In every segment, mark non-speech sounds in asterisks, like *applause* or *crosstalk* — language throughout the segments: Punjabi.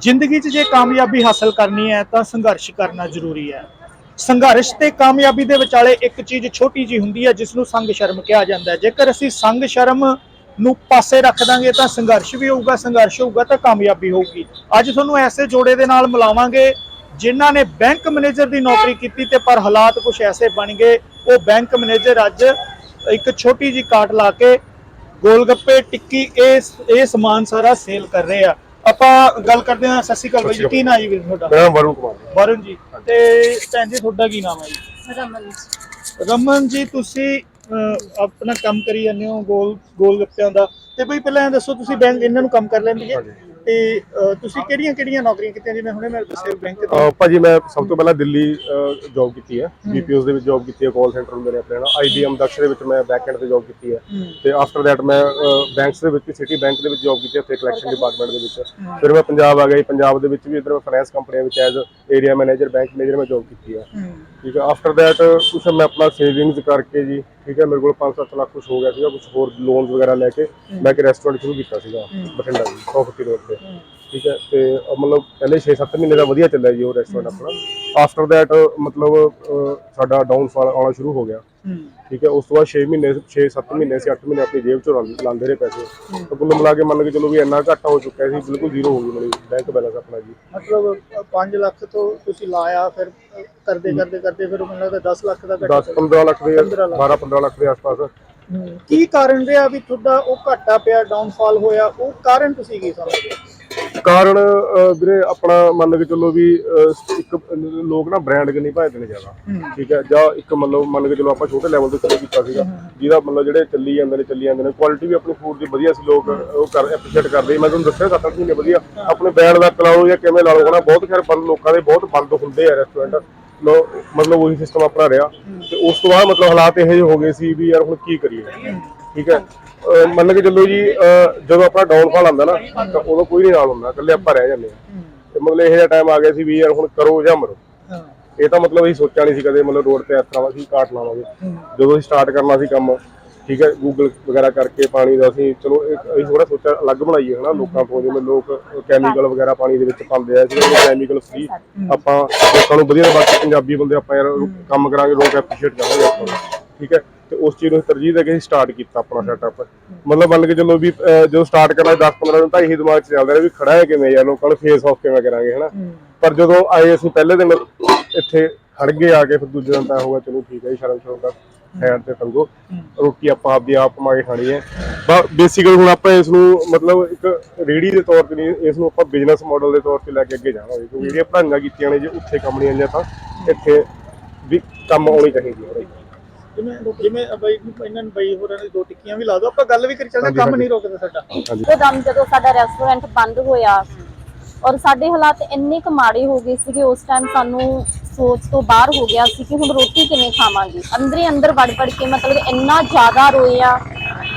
ਜ਼ਿੰਦਗੀ 'ਚ ਜੇ ਕਾਮਯਾਬੀ ਹਾਸਲ ਕਰਨੀ ਹੈ ਤਾਂ ਸੰਘਰਸ਼ ਕਰਨਾ ਜ਼ਰੂਰੀ ਹੈ। ਸੰਘਰਸ਼ ਤੇ ਕਾਮਯਾਬੀ ਦੇ ਵਿਚਾਲੇ ਇੱਕ ਚੀਜ਼ ਛੋਟੀ ਜੀ ਹੁੰਦੀ ਹੈ ਜਿਸ ਨੂੰ ਸੰਗ ਸ਼ਰਮ ਕਿਹਾ ਜਾਂਦਾ ਹੈ। ਜੇਕਰ ਅਸੀਂ ਸੰਗ ਸ਼ਰਮ ਨੂੰ ਪਾਸੇ ਰੱਖ ਦਾਂਗੇ ਤਾਂ ਸੰਘਰਸ਼ ਵੀ ਹੋਊਗਾ, ਸੰਘਰਸ਼ ਹੋਊਗਾ ਤਾਂ ਕਾਮਯਾਬੀ ਹੋਊਗੀ। ਅੱਜ ਤੁਹਾਨੂੰ ਐਸੇ ਜੋੜੇ ਦੇ ਨਾਲ ਮਿਲਾਵਾਂਗੇ ਜਿਨ੍ਹਾਂ ਨੇ ਬੈਂਕ ਮੈਨੇਜਰ ਦੀ ਨੌਕਰੀ ਕੀਤੀ ਤੇ ਪਰ ਹਾਲਾਤ ਕੁਝ ਐਸੇ ਬਣ ਗਏ। ਉਹ ਬੈਂਕ ਮੈਨੇਜਰ ਅੱਜ ਇੱਕ ਛੋਟੀ ਜੀ ਕਾਟ ਲਾ ਕੇ ਗੋਲਗੱਪੇ, ਟਿੱਕੀ, ਇਹ ਇਹ ਸਮਾਨ ਸਾਰਾ ਸੇਲ ਕਰ ਰਹੇ ਆ। ਆਪਾਂ ਗੱਲ ਕਰਦੇ ਹਾਂ ਸਤਿ ਸ਼੍ਰੀ ਅਕਾਲ ਬਾਈ ਜੀ ਕੀ ਨਾਂ ਜੀ ਵੀਰ ਤੁਹਾਡਾ? ਮੇਰਾ ਨਾਮ ਵਰੁਣ ਕੁਮਾਰ ਹੈ। ਵਰੁਣ ਜੀ ਤੇ ਭੈਣ ਜੀ ਤੁਹਾਡਾ ਕੀ ਨਾਮ ਹੈ ਜੀ? ਰਮਨ ਰਮਨ ਜੀ ਤੁਸੀਂ ਅਹ, ਆਪਣਾ ਕੰਮ ਕਰੀ ਜਾਂਦੇ ਹੋ ਗੋਲ ਗੋਲ ਗੱਪਿਆਂ ਦਾ। ਤੇ ਬਈ ਪਹਿਲਾਂ ਇਹ ਦੱਸੋ ਤੁਸੀਂ ਬੈਂਕ ਇਹਨਾਂ ਨੂੰ ਕੰਮ ਕਰ ਲੈਂਦੇ ਹਾਂਜੀ। ਤੇ ਤੁਸੀਂ ਕਿਹੜੀਆਂ ਕਿਹੜੀਆਂ ਨੌਕਰੀਆਂ ਕੀਤੀਆਂ? ਜਿਵੇਂ ਹੁਣੇ ਮੈਂ ਦੱਸਿਆ ਬੈਂਕ ਦੇ ਭਾਜੀ ਮੈਂ ਸਭ ਤੋਂ ਪਹਿਲਾਂ ਦਿੱਲੀ ਜੌਬ ਕੀਤੀ ਹੈ। ਬੀਪੀਓਸ ਦੇ ਵਿੱਚ ਜੌਬ ਕੀਤੀ ਹੈ ਕਾਲ ਸੈਂਟਰ ਮੇਰੇ ਆਪਣੇ ਨਾਲ। ਆਈਬੀਐਮ ਦਕਸ਼ ਦੇ ਵਿੱਚ ਮੈਂ ਬੈਕ ਐਂਡ ਤੇ ਜੌਬ ਕੀਤੀ ਹੈ। ਤੇ ਆਫਟਰ ਦੈਟ ਮੈਂ ਬੈਂਕਸ ਦੇ ਵਿੱਚ ਸਿਟੀ ਬੈਂਕ ਦੇ ਵਿੱਚ ਜੌਬ ਕੀਤੀ ਹੈ ਉੱਥੇ ਕਲੈਕਸ਼ਨ ਡਿਪਾਰਟਮੈਂਟ ਦੇ ਵਿੱਚ। ਫਿਰ ਮੈਂ ਪੰਜਾਬ ਆ ਗਿਆ ਪੰਜਾਬ ਦੇ ਵਿੱਚ ਵੀ ਇਧਰ ਫਾਈਨੈਂਸ ਕੰਪਨੀਆਂ ਵਿੱਚ as area manager bank manager ਮੈਂ ਜੌਬ ਕੀਤੀ ਹੂੰ। ਠੀਕ ਹੈ। ਆਫਟਰ ਦੈਟ ਕੁਛ ਮੈਂ ਆਪਣਾ ਸੇਵਿੰਗਸ ਕਰਕੇ ਜੀ ਠੀਕ ਹੈ ਮੇਰੇ ਕੋਲ 5-7 ਲੱਖ ਕੁਛ ਹੋ ਗਿਆ ਸੀਗਾ ਕੁਛ ਹੋਰ ਲੋਨਸ ਵਗੈਰਾ ਲੈ ਕੇ ਮੈਂ ਇੱਕ ਰੈਸਟੋਰੈਂਟ ਸ਼ੁਰੂ ਕੀਤਾ ਸੀਗਾ ਬਠਿੰਡਾ ਜੀ 150 ਰੋਡ ਤੇ। ਠੀਕ ਹੈ ਤੇ ਮਤਲਬ ਪਹਿਲੇ 6-7 ਮਹੀਨੇ ਦਾ ਵਧੀਆ ਚੱਲਿਆ ਜੀ ਉਹ ਰੈਸਟੋਰੈਂਟ ਆਪਣਾ। ਆਫਟਰ ਦੈਟ ਮਤਲਬ ਸਾਡਾ ਡਾਊਨਫਾਲ ਆਉਣਾ ਸ਼ੁਰੂ ਹੋ ਗਿਆ। ਠੀਕ ਹੈ ਉਸ ਤੋਂ ਬਾਅਦ 6 ਮਹੀਨੇ 6-7 ਮਹੀਨੇ ਸੀ 8 ਮਹੀਨੇ ਆਪਣੀ ਜੇਬ ਚੋਂ ਲਾਂ- ਲਾਉਂਦੇ ਰਹੇ ਪੈਸੇ। ਤਾਂ ਕੁੱਲ ਮਿਲਾ ਕੇ ਮੰਨ ਕੇ ਚਲੋ ਵੀ ਇੰਨਾ ਘਾਟਾ ਹੋ ਚੁੱਕਿਆ ਸੀ ਬਿਲਕੁਲ ਜ਼ੀਰੋ ਹੋ ਗਈ ਮੇਰੀ ਬੈਂਕ ਬੈਲੈਂਸ ਆਪਣਾ ਜੀ। ਮਤਲਬ 5 ਲੱਖ ਤੋਂ ਤੁਸੀਂ ਲਾਇਆ ਫਿਰ ਕਰਦੇ ਕਰਦੇ ਕਰਦੇ ਫਿਰ ਮੈਨੂੰ ਲੱਗਦਾ 10 ਲੱਖ ਦਾ ਘਟਾ 10-15 ਲੱਖ ਦੇ 15 ਲੱਖ। 12-15 ਲੱਖ ਦੇ ਆਸ-ਪਾਸ। ਕੀ ਕਾਰਨ ਰਿਹਾ ਵੀ ਤੁਹਾਡਾ ਉਹ ਘਾਟਾ ਪਿਆ ਡਾਊਨਫਾਲ ਹੋਇਆ? ਉਹ ਕਾਰਨ ਤੁਸੀਂ ਕੀ ਸਮਝਦੇ ਹੋ? ਕਾਰਨ ਅਹ, ਵੀਰੇ ਆਪਣਾ ਮੰਨ ਕੇ ਚੱਲੋ ਵੀ ਅਹ, ਇੱਕ ਲੋਕ ਨਾ ਬ੍ਰਾਂਡ ਨਹੀਂ ਭਾਜਦੇ ਨੇ ਜ਼ਿਆਦਾ। ਠੀਕ ਹੈ ਜਾਂ ਇੱਕ ਮਤਲਬ ਮੰਨ ਕੇ ਚਲੋ ਆਪਾਂ ਛੋਟੇ ਲੈਵਲ ਤੇ ਸ਼ੁਰੂ ਕੀਤਾ ਸੀਗਾ ਜਿਹਦਾ ਮਤਲਬ ਜਿਹੜੇ ਚੱਲੀ ਜਾਂਦੇ ਨੇ ਚੱਲੀ ਜਾਂਦੇ ਨੇ ਕੁਆਲਿਟੀ ਵੀ ਆਪਣੀ ਫੂਡ ਦੀ ਵਧੀਆ ਸੀ ਲੋਕ ਉਹ ਕਰ ਐਪਰੀਸ਼ੀਏਟ ਕਰਦੇ ਸੀ। ਮੈਂ ਤੁਹਾਨੂੰ ਦੱਸਿਆ 7-8 ਮਹੀਨੇ ਵਧੀਆ ਆਪਣੇ ਬ੍ਰਾਂਡ ਦਾ ਕਲਾਓ ਜਾਂ ਕਿਵੇਂ ਲਾ ਲਓ ਹਨਾ ਬਹੁਤ ਖੈਰ ਬੰਦ ਲੋਕਾਂ ਦੇ ਬਹੁਤ ਬੰਦ ਹੁੰਦੇ ਆ ਰੈਸਟੋਰੈਂਟ ਲੋ ਮਤਲਬ ਉਹੀ ਸਿਸਟਮ ਆਪਣਾ ਰਿਹਾ। ਤੇ ਉਸ ਤੋਂ ਬਾਅਦ ਮਤਲਬ ਹਾਲਾਤ ਇਹੋ ਜਿਹੇ ਹੋ ਗਏ ਸੀ ਵੀ ਯਾਰ ਹੁਣ ਕੀ ਕਰੀਏ? ਠੀਕ ਹੈ ਮੰਨ ਕੇ ਚੱਲੋ ਜੀ ਜਦੋਂ ਆਪਣਾ ਡਾਊਨਫਾਲ ਆਉਂਦਾ ਨਾ ਤਾਂ ਉਦੋਂ ਕੋਈ ਨਹੀਂ ਨਾਲ ਹੁੰਦਾ ਇਕੱਲੇ ਆਪਾਂ ਰਹਿ ਜਾਂਦੇ ਆ ਤੇ ਮਤਲਬ ਇਹੋ ਜਿਹਾ ਟਾਈਮ ਆ ਗਿਆ ਸੀ ਵੀ ਯਾਰ ਹੁਣ ਕਰੋ ਜਾਂ ਮਰੋ। ਇਹ ਤਾਂ ਮਤਲਬ ਅਸੀਂ ਸੋਚਿਆ ਨਹੀਂ ਸੀ ਕਦੇ ਮਤਲਬ ਰੋਡ ਤੇ ਇਸ ਤਰ੍ਹਾਂ ਅਸੀਂ ਕਾਟ ਲਾਵਾਂਗੇ। ਜਦੋਂ ਅਸੀਂ ਸਟਾਰਟ ਕਰਨਾ ਸੀ ਕੰਮ ਠੀਕ ਹੈ ਗੂਗਲ ਵਗੈਰਾ ਕਰਕੇ ਪਾਣੀ ਦਾ ਅਸੀਂ ਚਲੋ ਅਸੀਂ ਥੋੜਾ ਸੋਚਿਆ ਅਲੱਗ ਬਣਾਈਏ ਹਨਾ ਲੋਕਾਂ ਤੋਂ ਜਿਵੇਂ ਲੋਕ ਕੈਮੀਕਲ ਵਗੈਰਾ ਪਾਣੀ ਦੇ ਵਿੱਚ ਪਾਉਂਦੇ ਆ ਜਿਹੜੇ ਕੈਮੀਕਲ ਫ੍ਰੀ ਆਪਾਂ ਲੋਕਾਂ ਨੂੰ ਵਧੀਆ ਬਾਕੀ ਪੰਜਾਬੀ ਬੰਦੇ ਆਪਾਂ ਯਾਰ ਕੰਮ ਕਰਾਂਗੇ ਲੋਕ ਐਪਰੀਸ਼ੀਏਟ ਕਰਾਂਗੇ ਆਪਾਂ ਠੀਕ ਹੈ। ਤੇ ਉਸ ਚੀਜ਼ ਨੂੰ ਤਰਜੀਹ ਦੇ ਕੇ ਅਸੀਂ ਸਟਾਰਟ ਕੀਤਾ ਆਪਣਾ ਸੈਟਅਪ ਮਤਲਬ ਮੰਨ ਕੇ ਚੱਲੋ ਵੀ ਜਦੋਂ ਸਟਾਰਟ ਕਰਨਾ 10-15 ਦਿਨ ਤਾਂ ਇਹੀ ਦਿਮਾਗ 'ਚ ਚੱਲਦਾ ਰਿਹਾ ਵੀ ਖੜਾ ਹੈ ਕਿਵੇਂ ਯਾਰ ਲੋਕਾਂ ਨੂੰ ਫੇਸ ਆਫ ਕਿਵੇਂ ਕਰਾਂਗੇ ਹਨਾ? ਪਰ ਜਦੋਂ ਆਏ ਅਸੀਂ ਪਹਿਲੇ ਦਿਨ ਇੱਥੇ ਖੜ ਗਏ ਆ ਕੇ ਫਿਰ ਦੂਜੇ ਦਿਨ ਤਾਂ ਹੋਗਾ ਚਲੋ ਠੀਕ ਹੈ ਸ਼ਰਮ ਸ਼ਰਮ ਦਾ ਸਾਈਡ ਤੇ ਟੰਗੋ ਰੋਟੀ ਆਪਾਂ ਆਪਦੀ ਆਪ ਕਮਾ ਕੇ ਖਾਣੀ ਹੈ। ਬੇਸਿਕਲੀ ਹੁਣ ਆਪਾਂ ਇਸ ਨੂੰ ਮਤਲਬ ਇੱਕ ਰੇੜੀ ਦੇ ਤੌਰ ਤੇ ਨਹੀਂ ਇਸ ਨੂੰ ਆਪਾਂ ਬਿਜ਼ਨਸ ਮਾਡਲ ਦੇ ਤੌਰ ਤੇ ਲੈ ਕੇ ਅੱਗੇ ਜਾਵਾਂਗੇ। ਕਿਉਂਕਿ ਜਿਹੜੀਆਂ ਪੜ੍ਹਾਈਆਂ ਕੀਤੀਆਂ ਨੇ ਜੇ ਉੱਥੇ ਕੰਮ ਨਹੀਂ ਆਈਆਂ ਤਾਂ ਇੱਥੇ ਵੀ ਕੰਮ ਆਉਣੀ ਚਾਹੀਦੀ ਹੈ ਜਿਵੇਂ ਜਿਵੇਂ ਬਈ ਇਹਨਾਂ ਨੂੰ ਬਈ ਹੋਰਾਂ ਦੀ ਦੋ ਟਿੱਕੀਆਂ ਵੀ ਲਾ ਦਿਓ ਆਪਾਂ ਗੱਲ ਵੀ ਕਰੀ ਚੱਲਦੇ ਹਾਂਜੀ, ਕੰਮ ਹਾਂਜੀ। ਨਹੀਂ ਰੋਕਦਾ ਸਾਡਾ। ਹਾਂਜੀ। ਇੱਕਦਮ ਜਦੋਂ ਸਾਡਾ ਰੈਸਟੋਰੈਂਟ ਬੰਦ ਹੋਇਆ ਔਰ ਸਾਡੇ ਹਾਲਾਤ ਇੰਨੇ ਕੁ ਮਾੜੇ ਹੋ ਗਏ ਸੀਗੇ ਉਸ ਟਾਈਮ ਸਾਨੂੰ ਸੋਚ ਤੋਂ ਬਾਹਰ ਹੋ ਗਿਆ ਸੀ ਕਿ ਹੁਣ ਰੋਟੀ ਕਿਵੇਂ ਖਾਵਾਂਗੇ। ਅੰਦਰ ਹੀ ਅੰਦਰ ਵੜ ਵੜ ਕੇ ਮਤਲਬ ਇੰਨਾ ਜ਼ਿਆਦਾ ਰੋਏ ਆ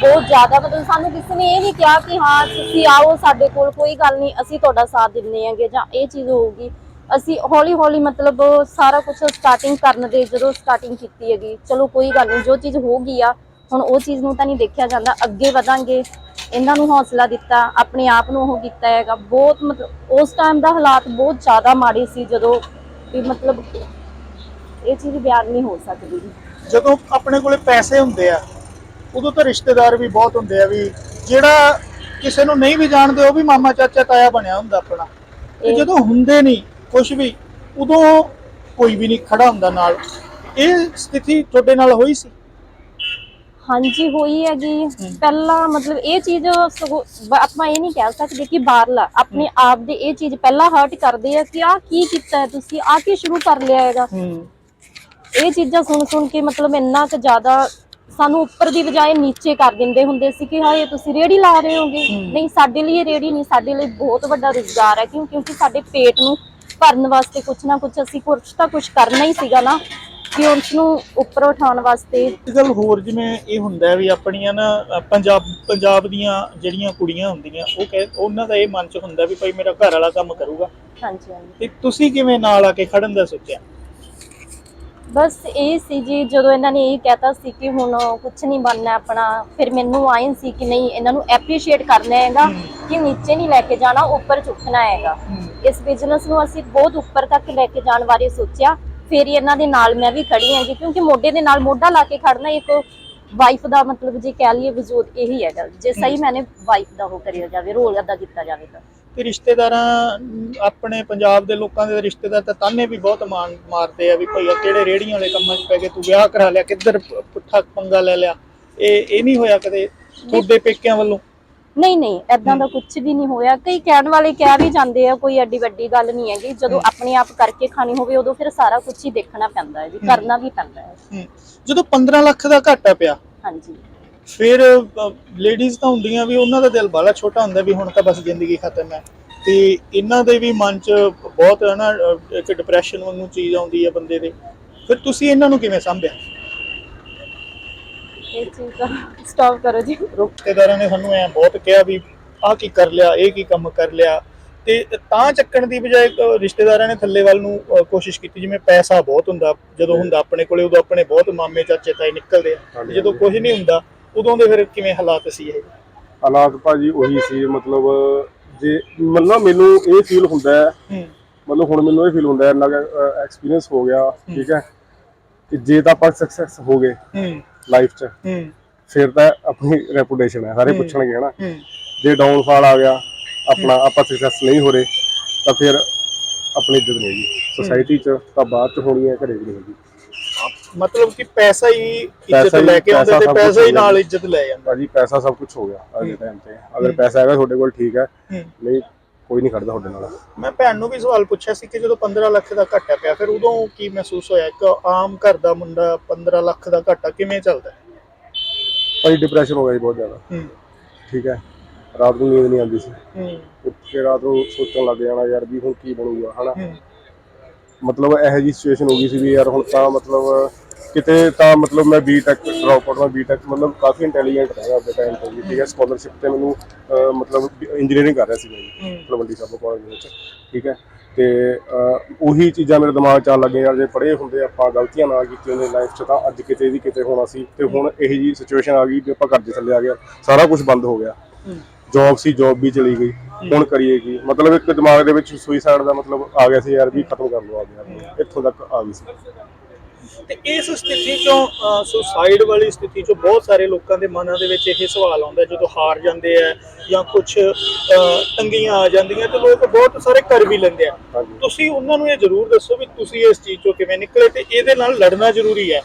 ਬਹੁਤ ਜ਼ਿਆਦਾ ਮਤਲਬ ਸਾਨੂੰ ਕਿਸੇ ਨੇ ਇਹ ਨਹੀਂ ਕਿਹਾ ਕਿ ਹਾਂ ਤੁਸੀਂ ਆਓ ਸਾਡੇ ਕੋਲ ਕੋਈ ਗੱਲ ਨਹੀਂ ਅਸੀਂ ਤੁਹਾਡਾ ਸਾਥ ਦਿੰਨੇ ਆਂਗੇ ਜਾਂ ਇਹ ਚੀਜ਼ ਹੋਊਗੀ। ਅਸੀਂ ਹੌਲੀ ਹੌਲੀ ਮਤਲਬ ਸਾਰਾ ਕੁਝ ਸਟਾਰਟਿੰਗ ਕਰਨ ਦੇ ਜਦੋਂ ਸਟਾਰਟਿੰਗ ਕੀਤੀ ਹੈਗੀ ਚਲੋ ਕੋਈ ਗੱਲ ਨਹੀਂ ਜੋ ਚੀਜ਼ ਹੋ ਗਈ ਆ ਹੁਣ ਉਹ ਚੀਜ਼ ਨੂੰ ਤਾਂ ਨਹੀਂ ਦੇਖਿਆ ਜਾਂਦਾ ਅੱਗੇ ਵਧਾਂਗੇ। ਇਹਨਾਂ ਨੂੰ ਹੌਸਲਾ ਦਿੱਤਾ ਆਪਣੇ ਆਪ ਨੂੰ ਉਹ ਕੀਤਾ ਹੈਗਾ। ਬਹੁਤ ਮਤਲਬ ਉਸ ਟਾਈਮ ਦਾ ਹਾਲਾਤ ਬਹੁਤ ਜ਼ਿਆਦਾ ਮਾੜੇ ਸੀ ਜਦੋਂ ਵੀ ਮਤਲਬ ਇਹ ਚੀਜ਼ ਬਿਆਨ ਨਹੀਂ ਹੋ ਸਕਦੀ। ਜਦੋਂ ਆਪਣੇ ਕੋਲੇ ਪੈਸੇ ਹੁੰਦੇ ਆ ਉਦੋਂ ਤਾਂ ਰਿਸ਼ਤੇਦਾਰ ਵੀ ਬਹੁਤ ਹੁੰਦੇ ਆ ਵੀ ਜਿਹੜਾ ਕਿਸੇ ਨੂੰ ਨਹੀਂ ਵੀ ਜਾਣਦੇ ਉਹ ਵੀ ਮਾਮਾ ਚਾਚਾ ਤਾਇਆ ਬਣਿਆ ਹੁੰਦਾ ਆਪਣਾ। ਤੇ ਜਦੋਂ ਹੁੰਦੇ ਨਹੀਂ ਕੁਝ ਵੀ ਉਦੋਂ ਕੋਈ ਵੀ ਨਹੀਂ ਖੜਾ ਹੁੰਦਾ ਨਾਲ। ਇਹ ਸਥਿਤੀ ਤੁਹਾਡੇ ਨਾਲ ਹੋਈ ਸੀ? ਹਾਂਜੀ ਹੋਈ ਹੈਗੀ। ਪਹਿਲਾਂ ਮਤਲਬ ਇਹ ਚੀਜ਼ ਸਗੋਂ ਬ- ਆਪਾਂ ਇਹ ਨਹੀਂ ਕਹਿ ਸਕਦੇ ਕਿ ਬਾਹਰਲਾ। ਆਪਣੇ ਆਪ ਦੇ ਇਹ ਚੀਜ਼ ਪਹਿਲਾਂ ਹਰਟ ਕਰਦੇ ਆ ਕਿ ਆ ਕੀ ਕੀਤਾ ਹੈ ਤੁਸੀਂ ਆ ਕੀ ਸ਼ੁਰੂ ਕਰ ਲਿਆ ਹੈਗਾ। ਹੂੰ। ਇਹ ਚੀਜ਼ਾਂ ਸੁਣ ਸੁਣ ਕੇ ਮਤਲਬ ਇੰਨਾ ਕੁ ਜ਼ਿਆਦਾ ਸਾਨੂੰ ਉੱਪਰ ਦੀ ਬਜਾਏ ਨੀਚੇ ਕਰ ਦਿੰਦੇ ਹੁੰਦੇ ਸੀ ਕਿ ਹਾਏ ਤੁਸੀਂ ਰੇੜੀ ਲਾ ਰਹੇ ਹੋਗੇ। ਨਹੀਂ ਸਾਡੇ ਲਈ ਇਹ ਰੇੜੀ ਨਹੀਂ ਸਾਡੇ ਲਈ ਬਹੁਤ ਵੱਡਾ ਰੁਜ਼ਗਾਰ ਹੈ ਕਿਉਂ ਕਿਉਂਕਿ ਸਾਡੇ ਪੇਟ ਨੂੰ ਭਰਨ ਵਾਸਤੇ ਕੁਛ ਨਾ ਕੁਛ ਅਸੀਂ ਕੁਛ ਤਾਂ ਕੁਛ ਕਰਨਾ ਹੀ ਸੀਗਾ ਨਾ ਕਿ ਉਸ ਨੂੰ ਉੱਪਰ ਉਠਾਉਣ ਵਾਸਤੇ। ਇੱਕ ਗੱਲ ਹੋਰ ਜਿਵੇਂ ਇਹ ਹੁੰਦਾ ਹੈ ਵੀ ਆਪਣੀਆਂ ਨਾ ਪੰਜਾਬ ਪੰਜਾਬ ਦੀਆਂ ਜਿਹੜੀਆਂ ਕੁੜੀਆਂ ਹੁੰਦੀਆਂ ਉਹ ਕਹਿ ਉਹਨਾਂ ਦਾ ਇਹ ਮਨ ਚ ਹੁੰਦਾ ਵੀ ਭਾਈ ਮੇਰਾ ਘਰ ਵਾਲਾ ਕੰਮ ਕਰੂਗਾ। ਹਾਂਜੀ ਹਾਂਜੀ। ਤੇ ਤੁਸੀਂ ਕਿਵੇਂ ਨਾਲ ਆ ਕੇ ਖੜਨ ਦਾ ਸੋਚਿਆ? ਬਸ ਇਹ ਸੀ ਜੀ ਜਦੋਂ ਇਹਨਾਂ ਨੇ ਇਹ ਕਹਿਤਾ ਸੀ ਕਿ ਹੁਣ ਕੁਝ ਨਹੀਂ ਬਣਨਾ ਆਪਣਾ ਫਿਰ ਮੈਨੂੰ ਆਏ ਸੀ ਕਿ ਨਹੀਂ ਇਹਨਾਂ ਨੂੰ ਐਪਰੀਸ਼ੀਏਟ ਕਰਨਾ ਹੈਗਾ ਕਿ ਨੀਚੇ ਨਹੀਂ ਲੈ ਕੇ ਜਾਣਾ ਉੱਪਰ ਚੁੱਕਣਾ ਹੈਗਾ। ਇਸ ਬਿਜ਼ਨਸ ਨੂੰ ਅਸੀਂ ਬਹੁਤ ਉੱਪਰ ਤੱਕ ਲੈ ਕੇ ਜਾਣ ਬਾਰੇ ਸੋਚਿਆ ਫਿਰ ਇਹਨਾਂ ਦੇ ਨਾਲ ਮੈਂ ਵੀ ਖੜੀ ਹਾਂ ਜੀ ਕਿਉਂਕਿ ਮੋਢੇ ਦੇ ਨਾਲ ਮੋਢਾ ਲਾ ਕੇ ਖੜਨਾ ਇੱਕ ਵਾਈਫ ਦਾ ਮਤਲਬ ਜੇ ਕਹਿ ਲਈਏ ਵਜੂਦ ਇਹੀ ਹੈਗਾ ਜੇ ਸਹੀ ਮੈਨੇ ਵਾਈਫ ਦਾ ਉਹ ਕਰਿਆ ਜਾਵੇ ਰੋਲ ਅਦਾ ਕੀਤਾ ਜਾਵੇ ਤਾਂ। ਤੇ ਰਿਸ਼ਤੇਦਾਰਾਂ ਆਪਣੇ ਪੰਜਾਬ ਦੇ ਲੋਕਾਂ ਦੇ ਰਿਸ਼ਤੇਦਾਰ ਤਾਂ ਤਾਨੇ ਵੀ ਬਹੁਤ ਮਾਰ ਮਾਰਦੇ ਆ ਵੀ ਭਈਆ ਕਿਹੜੇ ਰੇੜੀਆਂ ਵਾਲੇ ਕੰਮਾਂ 'ਚ ਪੈ ਗਏ ਤੂੰ ਵਿਆਹ ਕਰਾ ਲਿਆ ਕਿੱਧਰ ਪੁੱਠਾ ਪੰਗਾ ਲੈ ਲਿਆ। ਇਹ ਇਹ ਨਹੀਂ ਹੋਇਆ ਕਦੇ ਤੁਹਾਡੇ ਪੇਕਿਆਂ ਵੱਲੋਂ? ਨਹੀਂ ਨਹੀਂ ਐਦਾਂ ਦਾ ਕੁਝ ਵੀ ਨਹੀਂ ਹੋਇਆ। ਕਈ ਕਹਿਣ ਵਾਲੇ ਕਹਿ ਵੀ ਜਾਂਦੇ ਆ ਕੋਈ ਐਡੀ ਵੱਡੀ ਗੱਲ ਨਹੀਂ ਹੈਗੀ। ਜਦੋਂ ਆਪਣੇ ਆਪ ਕਰਕੇ ਖਾਣੀ ਹੋਵੇ ਉਦੋਂ ਫਿਰ ਸਾਰਾ ਕੁਝ ਹੀ ਦੇਖਣਾ ਪੈਂਦਾ ਹੈ ਜੀ ਕਰਨਾ ਵੀ ਪੈਂਦਾ ਹੂੰ। ਜਦੋਂ 15 ਲੱਖ ਦਾ ਘਾਟਾ ਪਿਆ ਹਾਂਜੀ। ਫਿਰ ਲੇਡੀਜ਼ ਤਾਂ ਹੁੰਦੀਆਂ ਵੀ ਉਹਨਾਂ ਦਾ ਦਿਲ ਬਾਲਾ ਛੋਟਾ ਹੁੰਦਾ ਵੀ ਹੁਣ ਤਾਂ ਬਸ ਜ਼ਿੰਦਗੀ ਖਤਮ ਹੈ। ਤੇ ਇਹਨਾਂ ਦੇ ਵੀ ਮਨ 'ਚ ਬਹੁਤ ਹੈ ਨਾ ਇੱਕ ਡਿਪਰੈਸ਼ਨ ਵਾਂਗੂ ਚੀਜ਼ ਆਉਂਦੀ ਹੈ ਬੰਦੇ ਦੇ। ਫਿਰ ਤੁਸੀਂ ਇਹਨਾਂ ਨੂੰ ਕਿਵੇਂ ਸੰਭਿਆ? ਇਹ ਚੀਜ਼ ਦਾ ਸਟਾਪ ਕਰੋ ਜੀ। ਰਿਸ਼ਤੇਦਾਰਾਂ ਨੇ ਸਾਨੂੰ ਐ ਬਹੁਤ ਕਿਹਾ ਵੀ ਆਹ ਕੀ ਕਰ ਲਿਆ ਇਹ ਕੀ ਕੰਮ ਕਰ ਲਿਆ। ਤੇ ਤਾਂ ਚੱਕਣ ਦੀ ਬਜਾਏ ਰਿਸ਼ਤੇਦਾਰਾਂ ਨੇ ਥੱਲੇ ਵੱਲ ਨੂੰ ਕੋਸ਼ਿਸ਼ ਕੀਤੀ ਜਿਵੇਂ ਪੈਸਾ ਬਹੁਤ ਹੁੰਦਾ ਜਦੋਂ ਹੁੰਦਾ ਆਪਣੇ ਕੋਲੇ ਉਦੋਂ ਆਪਣੇ ਬਹੁਤ ਮਾਮੇ ਚਾਚੇ ਤਾਏ ਨਿਕਲਦੇ ਆ। ਜਦੋਂ ਕੁਝ ਨਹੀਂ ਹੁੰਦਾ ਉਦੋਂ ਦੇ ਫਿਰ ਕਿਵੇਂ ਹਾਲਾਤ ਸੀ ਇਹ? ਹਾਲਾਤ ਭਾਜੀ ਉਹੀ ਸੀ ਮਤਲਬ ਜੇ ਮਤਲਬ ਮੈਨੂੰ ਇਹ ਫੀਲ ਹੁੰਦਾ ਹੈ ਮਤਲਬ ਹੁਣ ਮੈਨੂੰ ਇਹ ਫੀਲ ਹੁੰਦਾ ਹੈ ਇੰਨਾ ਐਕਸਪੀਰੀਅੰਸ ਹੋ ਗਿਆ ਠੀਕ ਹੈ? ਕਿ ਜੇ ਤਾਂ ਆਪਾਂ ਸਕਸੈਸ ਹੋ ਗਏ ਲਾਈਫ 'ਚ ਫਿਰ ਤਾਂ ਆਪਣੀ ਰੈਪੂਟੇਸ਼ਨ ਹੈ ਸਾਰੇ ਪੁੱਛਣਗੇ ਹਨਾ? ਜੇ ਡਾਊਨਫਾਲ ਆ ਗਿਆ ਆਪਣਾ ਆਪਾਂ ਸਕਸੈਸ ਨਹੀਂ ਹੋ ਰਹੇ ਤਾਂ ਫਿਰ ਆਪਣੀ ਇੱਜ਼ਤ ਨਹੀਂ ਹੈਗੀ। ਸੋਸਾਇਟੀ 'ਚ ਤਾਂ ਬਾਅਦ 'ਚ ਹੋਣੀ ਹੈ ਘਰੇ ਵੀ ਨਹੀਂ ਹੈਗੀ। ਮਤਲਬ ਕਿ ਪੈਸਾ ਹੀ ਇੱਜ਼ਤ ਪੈਸਾ ਹੀ- ਲੈ ਕੇ ਆਉਂਦਾ ਪੈਸਾ ਤੇ ਸਭ ਪੈਸਾ ਹੀ ਨਾਲ ਇੱਜ਼ਤ ਲੈ ਜਾਂਦਾ। ਭਾਜੀ ਪੈਸਾ ਸਭ ਕੁਝ ਹੋ ਗਿਆ ਅੱਜ ਦੇ ਟਾਈਮ ਤੇ। ਅਗਰ ਪੈਸਾ ਹੈਗਾ ਤੁਹਾਡੇ ਕੋਲ ਠੀਕ ਹੈ। ਹੂੰ। ਨਹੀਂ ਕੋਈ ਨਹੀਂ ਖੜਦਾ ਤੁਹਾਡੇ ਨਾਲ। ਮੈਂ ਭੈਣ ਨੂੰ ਵੀ ਸਵਾਲ ਪੁੱਛਿਆ ਸੀ ਕਿ ਜਦੋਂ 15 ਲੱਖ ਦਾ ਘਾਟਾ ਪਿਆ ਫਿਰ ਉਦੋਂ ਕੀ ਮਹਿਸੂਸ ਹੋਇਆ? ਇੱਕ ਆਮ ਘਰ ਦਾ ਮੁੰਡਾ 15 ਲੱਖ ਦਾ ਘਾਟਾ ਕਿਵੇਂ ਚੱਲਦਾ? ਹੈ? ਭਾਜੀ ਡਿਪਰੈਸ਼ਨ ਹੋ ਗਿਆ ਜੀ ਬਹੁਤ ਜ਼ਿਆਦਾ। ਹੂੰ। ਠੀਕ ਹੈ। ਰਾਤ ਨੂੰ ਨੀਂਦ ਨਹੀਂ ਆਉਂਦੀ ਸੀ। ਹੂੰ। ਉੱਠ ਕੇ ਰਾਤ ਨੂੰ ਸੋਚਣ ਲੱਗ ਜਾਣਾ ਯਾਰ ਵੀ ਹੁਣ ਕੀ ਬਣੂਗਾ ਹਨਾ? ਹੂੰ। ਮਤਲਬ ਇਹੋ ਜੀ ਸਿਚੁਏਸ਼ਨ ਹੋ ਗਈ ਸੀ ਵੀ ਯਾਰ ਹੁਣ ਤਾਂ ਮਤਲਬ ਕਿਤੇ ਤਾਂ ਮਤਲਬ ਮੈਂ ਬੀਟੈਕ ਡ੍ਰੌਪ ਆਊਟ ਮੈਂ ਬੀਟੈਕ ਮਤਲਬ ਕਾਫੀ ਇੰਟੈਲੀਜੈਂਟ ਰਿਹਾ ਆਪਣੇ ਟਾਈਮ ਤੇ ਜੀ ਠੀਕ ਹੈ ਸਕਾਲਰਸ਼ਿਪ ਤੇ ਮੈਨੂੰ ਮਤਲਬ ਇੰਜੀਨੀਅਰਿੰਗ ਕਰ ਰਿਹਾ ਸੀ ਮੈਂ ਤਲਵੰਡੀ ਸਾਬੋ ਕਾਲਜ ਵਿੱਚ ਠੀਕ ਹੈ ਤੇ ਉਹੀ ਚੀਜ਼ਾਂ ਮੇਰੇ ਦਿਮਾਗ 'ਚ ਆਉਣ ਲੱਗੀਆਂ ਯਾਰ ਜੇ ਪੜ੍ਹੇ ਹੁੰਦੇ ਆਪਾਂ ਗਲਤੀਆਂ ਨਾ ਕੀਤੀਆਂ ਹੁੰਦੇ ਲਾਈਫ 'ਚ ਤਾਂ ਅੱਜ ਕਿਤੇ ਦੀ ਕਿਤੇ ਹੋਣਾ ਸੀ ਤੇ ਹੁਣ ਇਹੋ ਜੀ ਸਿਚੁਏਸ਼ਨ ਆ ਗਈ ਵੀ ਆਪਾਂ ਘਰ ਦੇ ਥੱਲੇ ਆ ਗਿਆ ਸਾਰਾ ਕੁਝ ਬੰਦ ਹੋ ਗਿਆ। ਜੌਬ ਸੀ ਜੌਬ ਵੀ ਚਲੀ ਗਈ। ਹੁਣ ਕਰੀਏ ਕੀ? ਮਤਲਬ ਇੱਕ ਦਿਮਾਗ ਦੇ ਵਿੱਚ ਸੁਈਸਾਈਡ ਦਾ ਮਤਲਬ ਆ ਗਿਆ ਸੀ ਯਾਰ ਵੀ ਖਤਮ ਕਰ ਲਓ ਆਪ ਯਾਰ ਇੱਥੋਂ ਤੱਕ ਆ ਗਈ ਸੀ। ਤੇ ਇਸ ਸਥਿਤੀ ਚੋਂ ਸੁਸਾਈਡ ਵਾਲੀ ਸਥਿਤੀ ਚੋਂ ਬਹੁਤ ਸਾਰੇ ਲੋਕਾਂ ਦੇ ਮਨਾਂ ਦੇ ਵਿੱਚ ਇਹ ਸਵਾਲ ਆਉਂਦਾ ਜਦੋਂ ਹਾਰ ਜਾਂਦੇ ਆ ਜਾਂ ਕੁਝ ਤੰਗੀਆਂ ਆ ਜਾਂਦੀਆਂ ਤੇ ਲੋਕ ਬਹੁਤ ਸਾਰੇ ਕਰ ਵੀ ਲੈਂਦੇ ਆ। ਤੁਸੀਂ ਉਹਨਾਂ ਨੂੰ ਇਹ ਜ਼ਰੂਰ ਦੱਸੋ ਵੀ ਤੁਸੀਂ ਇਸ ਚੀਜ਼ ਚੋਂ ਕਿਵੇਂ ਨਿਕਲੇ ਤੇ ਇਹਦੇ ਨਾਲ ਲੜਨਾ ਜ਼ਰੂਰੀ ਹੈ।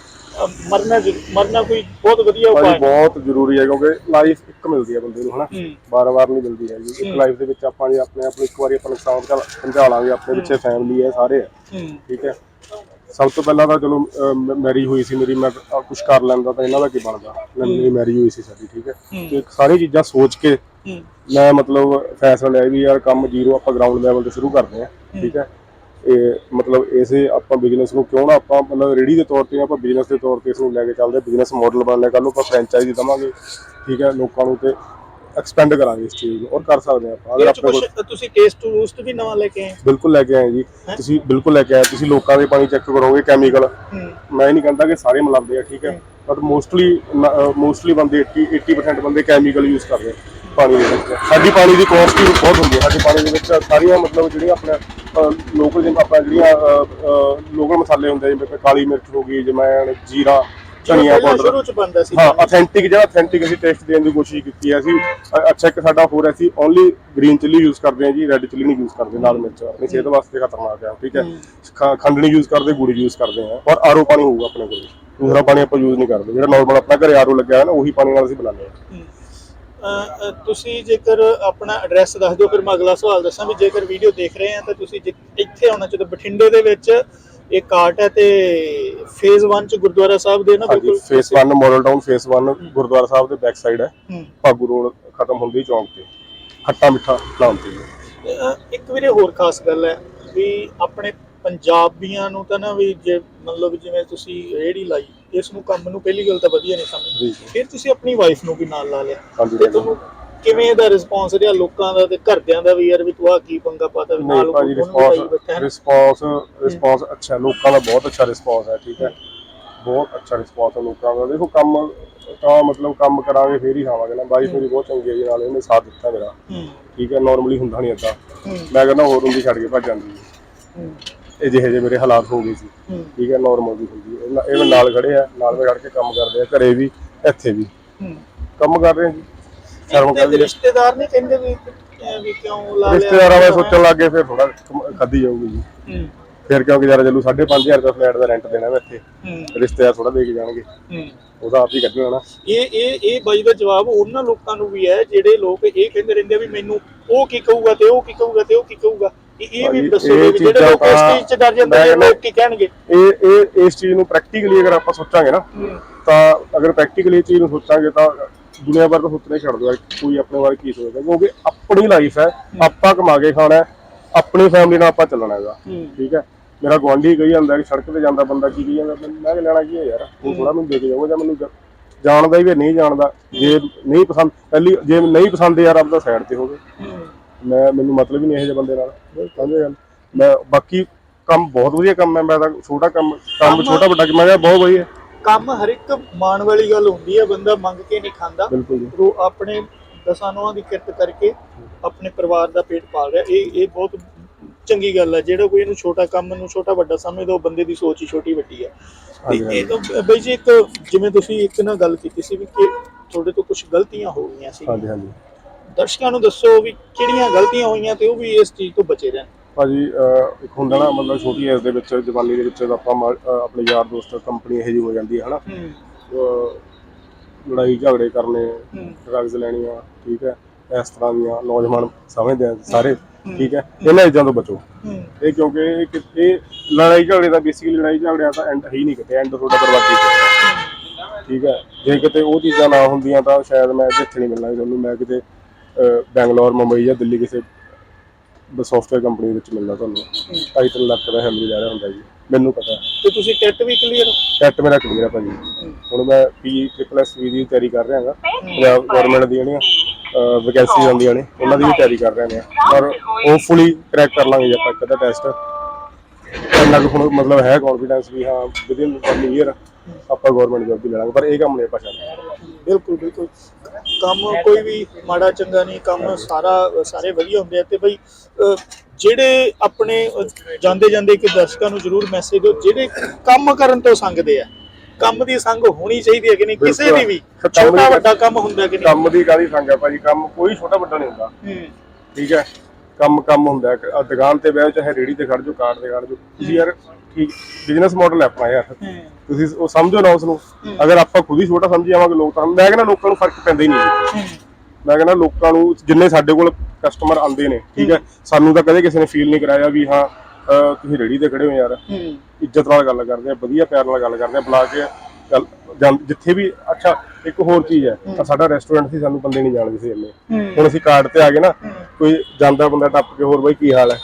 ਮਰਨਾ ਜ਼ਰੂ- ਮਰਨਾ ਕੋਈ ਬਹੁਤ ਵਧੀਆ ਉਪਾਅ ਭਾਜੀ ਹੈ। ਬਹੁਤ ਜ਼ਰੂਰੀ ਹੈ ਕਿਉਂਕਿ ਲਾਈਫ ਇੱਕ ਮਿਲਦੀ ਹੈ ਬੰਦੇ ਨੂੰ ਹਨਾ? ਹੂੰ। ਬਾਰ-ਬਾਰ ਨਹੀਂ ਮਿਲਦੀ ਹੈਗੀ। ਇੱਕ ਲਾਈਫ ਦੇ ਵਿੱਚ ਆਪਾਂ ਜੇ ਆਪਣੇ ਆਪ ਨੂੰ ਇੱਕ ਵਾਰੀ ਆਪਾਂ ਨੁਕਸਾਨ ਪਹੁੰਚਾ- ਪਹੁੰਚਾ ਲਾਂਗੇ ਆਪਣੇ ਪਿੱਛੇ ਫੈਮਿਲੀ ਹੈ ਸਾਰੇ ਹੈ। ਹੂੰ। ਠੀਕ ਹੈ? ਸਭ ਤੋਂ ਪਹਿਲਾਂ ਤਾਂ ਚਲੋ ਮੈਰਿਜ ਹੋਈ ਸੀ ਮੇਰੀ ਮੈਂ ਕੁਝ ਕਰ ਲੈਂਦਾ ਤਾਂ ਇਹਨਾਂ ਦਾ ਕੀ ਬਣਦਾ? ਮੇਰੀ ਮੈਰਿਜ ਹੋਈ ਸੀ ਸਾਡੀ ਠੀਕ ਹੈ? ਹੂੰ। ਤੇ ਸਾਰੀ ਚੀਜ਼ਾਂ ਸੋਚ ਕੇ ਹੂੰ। ਮੈਂ ਮਤਲਬ ਫੈਸਲਾ ਲਿਆ ਵੀ ਯਾਰ ਕੰਮ ਜ਼ੀਰੋ ਆਪਾਂ ਗਰਾਊਂਡ ਲੈਵਲ ਤੇ ਸ਼ੁਰੂ ਕਰਦੇ ਹਾਂ। ਠੀਕ ਹੈ? ਇਹ ਮਤਲਬ ਇਸੇ ਆਪਾਂ ਬਿਜ਼ਨਸ ਨੂੰ ਕਿਉਂ ਨਾ ਆਪਾਂ ਮਤਲਬ ਰੇੜੀ ਦੇ ਤੌਰ ਤੇ ਆਪਾਂ ਬਿਜ਼ਨਸ ਦੇ ਤੌਰ ਤੇ ਇਸ ਨੂੰ ਲੈ ਕੇ ਚੱਲਦੇ ਬਿਜ਼ਨਸ ਮਾਡਲ ਬਣਾ ਲਿਆ ਕੱਲ ਆਪਾਂ ਫਰੈਂਚਾਈਜ਼ੀ ਦਵਾਂਗੇ ਠੀਕ ਹੈ ਲੋਕਾਂ ਨੂੰ ਤੇ ਐਕਸਪੈਂਡ ਕਰਾਂਗੇ ਇਸ ਚੀਜ਼ ਨੂੰ ਔਰ ਕਰ ਸਕਦੇ ਆਪਾਂ ਅਗਰ ਆਪਣੇ ਕੋਲ ਤੁਸੀਂ ਟੇਸਟ ਟੂ ਰੂਸਟ ਵੀ ਨਵਾਂ ਲੈ ਕੇ ਆਏ ਬਿਲਕੁਲ ਲੈ ਕੇ ਆਏ ਜੀ ਤੁਸੀਂ ਬਿਲਕੁਲ ਲੈ ਕੇ ਆਏ ਤੁਸੀਂ ਲੋਕਾਂ ਦੇ ਪਾਣੀ ਚੈੱਕ ਕਰੋਗੇ ਕੈਮੀਕਲ ਮੈਂ ਨਹੀਂ ਕਹਿੰਦਾ ਕਿ ਸਾਰੇ ਮਿਲਾਉਂਦੇ ਆ ਠੀਕ ਹੈ ਬਟ ਮੋਸਟਲੀ ਮੋਸਟਲੀ ਬੰਦੇ 80 80% ਬੰਦੇ ਕੈਮੀਕਲ ਯੂਜ਼ ਕਰਦੇ ਆ ਪਾਣੀ ਦੇ ਵਿੱਚ। ਸਾਡੀ ਪਾਣੀ ਦੀ ਕੋਸਟ ਵੀ ਬਹੁਤ ਹੁੰਦੀ ਹੈ ਸਾਡੇ ਪਾਣੀ ਦੇ ਵਿੱਚ ਸਾਰੀਆਂ ਮਤਲਬ ਜਿਹੜੀਆਂ ਆਪਣੇ ਲੋਕਲ ਜਿਵੇਂ ਆਪਾਂ ਜਿਹੜੀਆਂ ਲੋਕਲ ਮਸਾਲੇ ਹੁੰਦੇ ਜਿਵੇਂ ਕਾਲੀ ਮਿਰਚ ਹੋ ਗਈ ਜਮੈਣ ਜੀਰਾ ਧਨੀਆ ਪਾਊਡਰ। ਸ਼ੁਰੂ ਚ ਬੰਦਾ ਸੀ ਹਾਂ ਅਥੈਂਟਿਕ ਜਿਹੜਾ ਅਥੈਂਟਿਕ ਅਸੀਂ ਟੇਸਟ ਦੇਣ ਦੀ ਕੋਸ਼ਿਸ਼ ਕੀਤੀ ਹੈ ਅਸੀਂ ਅੱਛਾ ਇੱਕ ਸਾਡਾ ਹੋਰ ਹੈ ਅਸੀਂ ਓਨਲੀ ਗ੍ਰੀਨ ਚਿੱਲੀ ਯੂਜ਼ ਕਰਦੇ ਹਾਂ ਜੀ ਰੈੱਡ ਚਿੱਲੀ ਨਹੀਂ ਯੂਜ਼ ਕਰਦੇ ਨਾਲ ਮਿਰਚ ਆਪਣੀ ਸਿਹਤ ਵਾਸਤੇ ਖਤਰਨਾਕ ਹੈ ਠੀਕ ਹੈ? ਖੰਡ ਨਹੀਂ ਯੂਜ਼ ਕਰਦੇ ਗੁੜ ਯੂਜ਼ ਕਰਦੇ ਹਾਂ ਔਰ ਆਰਓ ਪਾਣੀ ਹੋਊਗਾ ਆਪਣੇ ਕੋਲ। ਦੂਸਰਾ ਪਾਣੀ ਆਪਾਂ ਯੂਜ਼ ਨਹੀਂ ਕਰਦੇ ਜਿਹੜਾ ਨਾਰਮਲ ਆਪਣਾ ਘਰੇ ਆਰਓ ਲੱਗਿਆ ਹੈ ਨਾ ਉਹੀ ਪਾਣੀ ਨਾਲ ਅਸੀਂ ਬਣਾਉਂਦੇ ਹਾਂ। ਤੁਸੀਂ ਜੇਕਰ ਆਪਣਾ ਐਡਰੈਸ ਦੱਸ ਦਿਓ ਫਿਰ ਮੈਂ ਅਗਲਾ ਸਵਾਲ ਦੱਸਾਂ ਵੀ ਜੇਕਰ ਵੀਡੀਓ ਦੇਖ ਰਹੇ ਆ ਤਾਂ ਤੁਸੀਂ ਇੱਥੇ ਆਉਣਾ ਚਾਹੀਦਾ ਬਠਿੰਡੇ ਦੇ ਵਿੱਚ ਇਹ ਕਾਰਟ ਹੈ ਤੇ ਫੇਜ਼ 1 ਚ ਗੁਰਦੁਆਰਾ ਸਾਹਿਬ ਦੇ ਨਾ ਹਾਂਜੀ phase 1 model town phase 1 Gurdwara Sahib ਦੇ ਬੈਕ ਸਾਈਡ ਹੈ। ਭਾਗੂ ਰੋਡ ਖਤਮ ਹੁੰਦੀ ਚੌਂਕ ਤੇ ਖੱਟਾ ਮਿੱਠਾ ਨਾਮ ਤੇ। ਇੱਕ ਵੀਰੇ ਹੋਰ ਖਾਸ ਗੱਲ ਹੈ ਵੀ ਆਪਣੇ ਪੰਜਾਬੀਆਂ ਨੂੰ ਤਾਂ ਨਾ ਵੀ ਜੇ ਮਤਲਬ ਜਿਵੇਂ ਤੁਸੀਂ ਰੇੜੀ ਲਾਈ ਇਸ ਨੂੰ ਕੰਮ ਨੂੰ ਪਹਿਲੀ ਗੱਲ ਤਾਂ ਵਧੀਆ ਨਹੀਂ ਸਮਝਦੇ। ਫਿਰ ਤੁਸੀਂ ਆਪਣੀ ਵਾਈਫ ਨੂੰ ਵੀ ਨਾਲ ਲਾ ਲਿਆ। ਹਾਂਜੀ ਤੇ ਤੁਹਾਨੂੰ ਕਿਵੇਂ ਦਾ ਰਿਸਪੌਂਸ ਰਿਹਾ ਲੋਕਾਂ ਦਾ ਤੇ ਘਰਦਿਆਂ ਦਾ ਵੀ ਯਾਰ ਵੀ ਤੂੰ ਆ ਕੀ ਪੰਗਾ ਪਾਤਾ ਵੀ ਨਾਲ ਭਾਜੀ ਰਿਸਪੌਂਸ ਰਿਸਪੌਂਸ ਰਿਸਪੌਂਸ ਅੱਛਾ ਲੋਕਾਂ ਦਾ ਬਹੁਤ ਅੱਛਾ ਰਿਸਪੌਂਸ ਹੈ ਠੀਕ ਹੈ। ਬਹੁਤ ਅੱਛਾ ਰਿਸਪੌਂਸ ਹੈ ਲੋਕਾਂ ਦਾ। ਦੇਖੋ ਕੰਮ ਤਾਂ ਮਤਲਬ ਕੰਮ ਕਰਾਂਗੇ ਫੇਰ ਹੀ ਖਾਵਾਂਗੇ ਨਾ। ਬਾਈ ਮੇਰੀ ਬਹੁਤ ਚੰਗੀ ਹੈ ਜੀ ਨਾਲ ਇਹਨੇ ਸਾਥ ਦਿੱਤਾ ਮੇਰਾ। ਠੀਕ ਹੈ ਨਾਰਮਲੀ ਹੁੰਦਾ ਨਹੀਂ ਹੂੰ। ਮੈਂ ਕਹਿੰਦਾ ਹੋਰ ਹੁੰਦੀ ਛੱਡ ਕੇ ਭੱਜ ਜਾਂਦੀ ਇਹ ਜਿਹੇ ਜਿਹੇ ਮੇਰੇ ਹਾਲਾਤ ਹੋ ਗਏ ਸੀ। ਠੀਕ ਹੈ ਨਾਰਮਲ ਦੀ ਹੁੰਦੀ ਹੈ। ਇਹ ਇਹ ਨਾਲ ਖੜੇ ਆ ਨਾਲ ਮੈਂ ਖੜ ਕੇ ਕੰਮ ਕਰਦੇ ਆ ਘਰੇ ਵੀ ਇੱਥੇ ਵੀ। ਕੰਮ ਕਰ ਰਹੇ ਆ ਜੀ। ਸ਼ਰਮ ਕਰਦੀ ਰਿਸ਼ਤੇਦਾਰ ਨਹੀਂ ਕਹਿੰਦੇ ਵੀ ਵੀ ਕਿਉਂ ਲਾ ਲਿਆ? ਰਿਸ਼ਤੇਦਾਰਾਂ ਦਾ ਸੋਚਣ ਲੱਗ ਗਏ ਫਿਰ ਥੋੜਾ ਖਾਦੀ ਜਾਊਗੀ ਜੀ। ਫਿਰ ਕਿਉਂਕਿ ਯਾਰ ਚੱਲੂ 5.5000 ਦਾ ਫਲੈਟ ਦਾ ਰੈਂਟ ਦੇਣਾ ਮੈਂ ਇੱਥੇ। ਰਿਸ਼ਤੇਦਾਰ ਥੋੜਾ ਦੇ ਕੇ ਜਾਣਗੇ। ਉਹਦਾ ਆਪ ਹੀ ਕੱਢਣਾ ਨਾ। ਇਹ ਇਹ ਇਹ ਬਾਈ ਦਾ ਜਵਾਬ ਉਹਨਾਂ ਲੋਕਾਂ ਨੂੰ ਵੀ ਹੈ ਜਿਹੜੇ ਲੋਕ ਇਹ ਕਹਿੰਦੇ ਰਹਿੰਦੇ ਆ ਵੀ ਮੈਨੂੰ ਉਹ ਕੀ ਕਹੂਗਾ ਤੇ ਉਹ ਕੀ ਕਹੂਗਾ ਤੇ ਉਹ ਕੀ ਕਹੂਗਾ। ਇਹ ਇਹ ਵੀ ਭਾਈ, ਦੱਸੋ ਇਹ ਵੀ ਜਿਹੜੇ ਚੀਜ਼ਾਂ ਲੋਕ ਇਸ ਤਾਂ ਚੀਜ਼ 'ਚ ਡਰ ਜਾਂਦੇ ਮੈਂ ਨੇ ਕਹਿੰਦਾ- ਲੋਕ ਕੀ ਕਹਿਣਗੇ? ਇਹ ਇਹ ਇਸ ਚੀਜ਼ ਨੂੰ ਪ੍ਰੈਕਟੀਕਲੀ ਅਗਰ ਆਪਾਂ ਸੋਚਾਂਗੇ ਨਾ ਤਾਂ ਅਗਰ ਪ੍ਰੈਕਟੀਕਲੀ ਇਹ ਚੀਜ਼ ਨੂੰ ਸੋਚਾਂਗੇ ਤਾਂ ਦੁਨੀਆ ਭਰ ਤੋਂ ਸੁਪਨੇ ਹੀ ਛੱਡ ਦੋ ਯਾਰ, ਕੋਈ ਆਪਣੇ ਬਾਰੇ ਕੀ ਸੋਚਦਾ ਕਿਉਂਕਿ ਆਪਣੀ ਲਾਈਫ ਹੈ ਆਪਾਂ ਕਮਾ ਕੇ ਖਾਣਾ ਹੈ ਆਪਣੀ ਫੈਮਿਲੀ ਨਾਲ ਆਪਾਂ ਚੱਲਣਾ ਹੈਗਾ ਠੀਕ ਹੈ? ਮੇਰਾ ਗੁਆਂਢੀ ਕਹੀ ਜਾਂਦਾ ਕਿ ਸੜਕ ਤੇ ਜਾਂਦਾ ਬੰਦਾ ਕੀ ਕਹੀ ਜਾਂਦਾ ਮੈਂ ਕਿ ਲੈਣਾ ਕੀ ਹੈ ਯਾਰ ਉਹ ਥੋੜਾ ਮੈਨੂੰ ਦੇ ਕੇ ਜਾਊਗਾ ਜਾਂ ਮੈਨੂੰ ਜਾਣਦਾ ਹੀ ਵੀ ਨਹੀਂ ਜਾਣਦਾ ਜੇ ਨਹੀਂ ਪਸੰਦ ਪਹਿਲੀ ਜੇ ਨਹੀਂ ਪਸੰਦ ਯਾਰ ਆਪਦਾ ਸਾਈਡ ਤੇ ਹੋਵੇ ਮੈਂ ਮੈਨੂੰ ਮਤਲਬ ਹੀ ਨਹੀਂ ਇਹੋ ਜਿਹੇ ਬੰਦੇ ਨਾਲ। ਸਮਝੇ ਗੱਲ? ਮੈਂ ਬਾਕੀ ਕੰਮ ਬਹੁਤ ਵਧੀਆ ਕੰਮ ਹੈ ਮੈਂ ਤਾਂ ਛੋਟਾ ਕੰਮ ਕੰਮ ਛੋਟਾ ਵੱਡਾ ਮੈਂ ਕਿਹਾ ਬਹੁਤ ਵਧੀਆ। ਕੰਮ ਹਰ ਇੱਕ ਮਾਣ ਵਾਲੀ ਗੱਲ ਹੁੰਦੀ ਹੈ ਬੰਦਾ ਮੰਗ ਕੇ ਨਹੀਂ ਖਾਂਦਾ। ਬਿਲਕੁਲ ਜੀ। ਉਹ ਆਪਣੇ ਦਸਾਂ ਨੌਆਂ ਦੀ ਕਿਰਤ ਕਰਕੇ ਆਪਣੇ ਪਰਿਵਾਰ ਦਾ ਪੇਟ ਪਾਲ ਰਿਹਾ। ਇਹ ਇਹ ਬਹੁਤ ਚੰਗੀ ਗੱਲ ਹੈ। ਜਿਹੜਾ ਕੋਈ ਇਹਨੂੰ ਛੋਟਾ ਕੰਮ ਨੂੰ ਛੋਟਾ ਵੱਡਾ ਸਮਝਦਾ ਉਹ ਬੰਦੇ ਦੀ ਸੋਚ ਹੀ ਛੋਟੀ ਵੱਡੀ ਹੈ। ਤੇ ਹਾਂਜੀ, ਇਹ ਤਾਂ ਬਈ ਜੀ ਇੱਕ ਜਿਵੇਂ ਤੁਸੀਂ ਇੱਕ ਨਾ ਗੱਲ ਕੀਤੀ ਸੀ ਵੀ ਕਿ ਤੁਹਾਡੇ ਤੋਂ ਕੁਝ ਗਲਤੀਆਂ ਹੋ ਗਈਆਂ ਸੀ। ਹਾਂਜੀ ਹਾਂਜੀ। ਦਰਸ਼ਕਾਂ ਨੂੰ ਦੱਸੋ ਵੀ ਕਿਹੜੀਆਂ ਗਲਤੀਆਂ ਹੋਈਆਂ ਤੇ ਉਹ ਵੀ ਇਸ ਚੀਜ਼ ਤੋਂ ਬਚੇ ਰਹਿਣ। ਭਾਜੀ ਅਹ, ਇੱਕ ਹੁੰਦਾ ਨਾ ਮਤਲਬ ਛੋਟੀ ਏਜ ਦੇ ਵਿੱਚ ਜਵਾਨੀ ਦੇ ਵਿੱਚ ਆਪਾਂ ਮਾ- ਅਹ, ਆਪਣੇ ਯਾਰ ਦੋਸਤ ਕੰਪਨੀ ਇਹੋ ਜਿਹੀ ਹੋ ਜਾਂਦੀ ਹੈ ਹਨਾ? ਹੂੰ। ਅਹ, ਲੜਾਈ ਝਗੜੇ ਕਰਨੇ ਹੂੰ। ਡਰੱਗਸ ਲੈਣੀਆਂ ਠੀਕ ਹੈ? ਇਸ ਤਰ੍ਹਾਂ ਦੀਆਂ ਨੌਜਵਾਨ ਸਮਝਦੇ ਆ ਸਾਰੇ ਠੀਕ ਹੈ? ਇਹਨਾਂ ਚੀਜ਼ਾਂ ਤੋਂ ਬਚੋ। ਹੂੰ। ਇਹ ਕਿਉਂਕਿ ਇਹ ਕਿ- ਇਹ ਲੜਾਈ ਝਗੜੇ ਦਾ ਬੇਸਿਕਲੀ ਲੜਾਈ ਝਗੜਿਆਂ ਦਾ ਐਂਡ ਹੀ ਨਹੀਂ ਕਿਤੇ ਐਂਡ ਤੁਹਾਡਾ ਬਰਬਾਦੀ ਤੇ ਠੀਕ ਹੈ? ਜੇ ਕਿਤੇ ਉਹ ਚੀਜ਼ਾਂ ਨਾ ਹੁੰਦੀਆਂ ਤਾਂ ਸ਼ਾਇਦ ਮੈਂ ਇੱਥੇ ਨਹੀਂ ਮਿਲਣਾ ਸੀ ਤੁਹਾਨੂੰ ਮੈਂ ਕਿਤੇ ਬੈਂਗਲੌਰ ਮੁੰਬਈ ਜਾਂ ਦਿੱਲੀ ਕਿਸੇ ਸੌਫਟਵੇਅਰ ਕੰਪਨੀ ਵਿੱਚ ਮਿਲਣਾ ਤੁਹਾਨੂੰ। 2.5 ਲੱਖ ਦਾ ਸੈਲਰੀ ਲੈ ਰਿਹਾ ਹੁੰਦਾ ਜੀ ਮੈਨੂੰ ਪਤਾ। ਹੈ ਤੇ ਤੁਸੀਂ ਟੈਟ ਵੀ ਕਲੀਅਰ ਟੈਟ ਮੇਰਾ ਕਲੀਅਰ ਹੈ ਭਾਜੀ। ਹੁਣ ਮੈਂ ਪੀ ਟ੍ਰਿਪਲ ਐਸ ਵੀ ਦੀ ਤਿਆਰੀ ਕਰ ਰਿਹਾ ਹਾਂ ਪੰਜਾਬ ਗਵਰਨਮੈਂਟ ਦੀਆਂ ਜਿਹੜੀਆਂ ਵੈਕੈਂਸੀ ਆਉਂਦੀਆਂ ਨੇ ਉਹਨਾਂ ਦੀ ਵੀ ਤਿਆਰੀ ਕਰ ਰਹੇ ਨੇ। ਪਰ ਹੋਪਫੁਲੀ ਕਰੈਕ ਕਰ ਲਾਂਗੇ ਜੇ ਆਪਾਂ ਇੱਕ ਅੱਧਾ ਟੈਸਟ ਇੰਨਾ ਕੁ ਹੁਣ ਮਤਲਬ ਹੈ ਕੌਨਫੀਡੈਂਸ ਵੀ ਹਾਂ ਵਿਦਿਨ ਵਨ ਈਅਰ ਆਪਾਂ ਗਵਰਨਮੈਂਟ ਜੌਬ ਵੀ ਲੈ ਲਾਂਗੇ ਪਰ ਇਹ ਕੰਮ ਨਹੀਂ ਆਪਾਂ ਛੱਡਣਾ। ਬਿਲਕੁਲ ਬਿਲਕੁਲ। ਕੰਮ ਕੋਈ ਵੀ ਮਾੜਾ ਚੰਗਾ ਨਹੀਂ ਕੰਮ ਸਾਰਾ ਸਾਰੇ ਵਧੀਆ ਹੁੰਦੇ ਆ ਤੇ ਬਈ ਜਿਹੜੇ ਆਪਣੇ ਜਾਂਦੇ ਜਾਂਦੇ ਇੱਕ ਦਰਸ਼ਕਾਂ ਨੂੰ ਜ਼ਰੂਰ ਮੈਸੇਜ ਦਿਓ ਜਿਹੜੇ ਕੰਮ ਕਰਨ ਤੋਂ ਸੰਗਦੇ ਆ। ਕੰਮ ਦੀ ਸੰਗ ਹੋਣੀ ਚਾਹੀਦੀ ਹੈ ਕਿ ਨਹੀਂ? ਕਿਸੇ ਦੀ ਵੀ। ਛੋਟਾ ਵੱਡਾ ਕੰਮ ਹੁੰਦਾ ਕਿ ਨਹੀਂ? ਕੰਮ ਦੀ ਕਾਹਦੀ ਸੰਗ ਹੈ ਭਾਜੀ? ਕੰਮ ਕੋਈ ਛੋਟਾ ਵੱਡਾ ਨਹੀਂ ਹੁੰਦਾ। ਠੀਕ ਹੈ। ਕੰਮ ਕੰਮ ਹੁੰਦਾ ਹੈ। ਆਹ ਦੁਕਾਨ ਤੇ ਬਹਿ ਚਾਹੇ ਰੇੜੀ ਤੇ ਖੜ ਜਾਓ ਕਾਰ ਤੇ ਖੜ ਜਾਓ। ਤੁਸੀਂ ਯਾਰ ਠੀਕ ਬਿਜ਼ਨਸ ਮਾਡਲ ਹੈ ਆਪਣਾ ਯਾਰ। ਤੁਸੀਂ ਉਹ ਸਮਝੋ ਨਾ ਉਸ ਨੂੰ ਅਗਰ ਆਪਾਂ ਖੁਦ ਹੀ ਛੋਟਾ ਸਮਝੀ ਜਾਵਾਂਗੇ ਲੋਕ ਤਾਂ ਮੈਂ ਕਹਿੰਦਾ ਲੋਕਾਂ ਨੂੰ ਫ਼ਰਕ ਪੈਂਦਾ ਹੀ ਨਹੀਂ ਜੀ। ਮੈਂ ਕਹਿੰਦਾ ਲੋਕਾਂ ਨੂੰ ਜਿੰਨੇ ਸਾਡੇ ਕੋਲ ਕਸਟਮਰ ਆਉਂਦੇ ਨੇ ਠੀਕ ਹੈ। ਸਾਨੂੰ ਤਾਂ ਕਦੇ ਕਿਸੇ ਨੇ ਫੀਲ ਨਹੀਂ ਕਰਾਇਆ ਵੀ ਹਾਂ ਅਹ, ਤੁਸੀਂ ਰੇੜੀ ਤੇ ਖੜੇ ਹੋ ਯਾਰ। ਇੱਜ਼ਤ ਨਾਲ ਗੱਲ ਕਰਦੇ ਆ ਵਧੀਆ ਪਿਆਰ ਨਾਲ ਗੱਲ ਕਰਦੇ ਆ ਬੁਲਾ ਕੇ ਗੱਲ ਜਾਂ- ਜਿੱਥੇ ਵੀ ਅੱਛਾ ਇੱਕ ਹੋਰ ਚੀਜ਼ ਹੈ। ਸਾਡਾ ਰੈਸਟੋਰੈਂਟ ਸੀ ਸਾਨੂੰ ਬੰਦੇ ਨਹੀਂ ਜਾਣਦੇ ਸੀ ਇੰਨੇ। ਹੁਣ ਅਸੀਂ ਕਾਰਡ ਤੇ ਆ ਗਏ ਨਾ। ਕੋਈ ਜਾਂਦਾ ਬੰਦਾ ਟੱਪ ਕੇ ਹੋਰ ਬਾਈ ਕੀ ਹਾਲ ਹੈ?